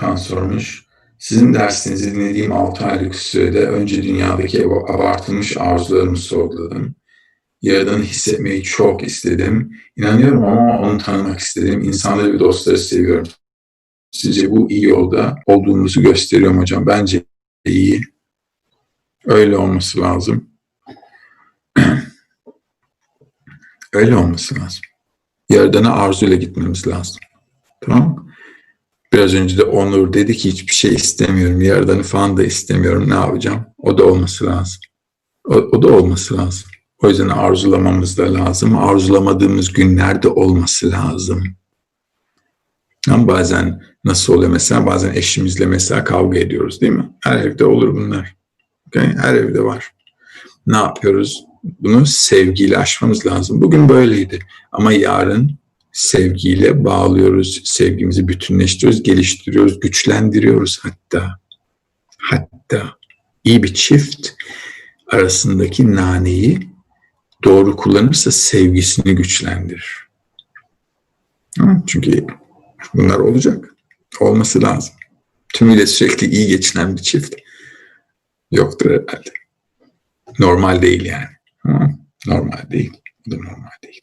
Erkan sormuş. Sizin dersinizi dinlediğim 6 aylık sürede önce dünyadaki abartılmış arzularımı sorguladım. Yaradan'ı hissetmeyi çok istedim. İnanıyorum ama onu tanımak istedim. İnsanları ve dostları seviyorum. Sizce bu iyi yolda olduğumuzu gösteriyor mu hocam? Bence iyi. Öyle olması lazım. Öyle olması lazım. Yaradan'a arzuyla gitmemiz lazım. Tamam mı? Biraz önce de Onur dedi ki hiçbir şey istemiyorum. Yaradan'ı falan da istemiyorum. Ne yapacağım? O da olması lazım. O, o da olması lazım. O yüzden arzulamamız da lazım. Arzulamadığımız günlerde olması lazım. Ama bazen nasıl oluyor mesela? Bazen eşimizle mesela kavga ediyoruz değil mi? Her evde olur bunlar. Okay? Her evde var. Ne yapıyoruz? Bunu sevgiyle aşmamız lazım. Bugün böyleydi. Ama yarın sevgiyle bağlıyoruz. Sevgimizi bütünleştiriyoruz, geliştiriyoruz, güçlendiriyoruz hatta. Hatta iyi bir çift arasındaki naneyi doğru kullanırsa sevgisini güçlendirir. Çünkü bunlar olacak. Olması lazım. Tümüyle sürekli iyi geçinen bir çift yoktur herhalde. Normal değil yani. Normal değil. Bu da normal değil.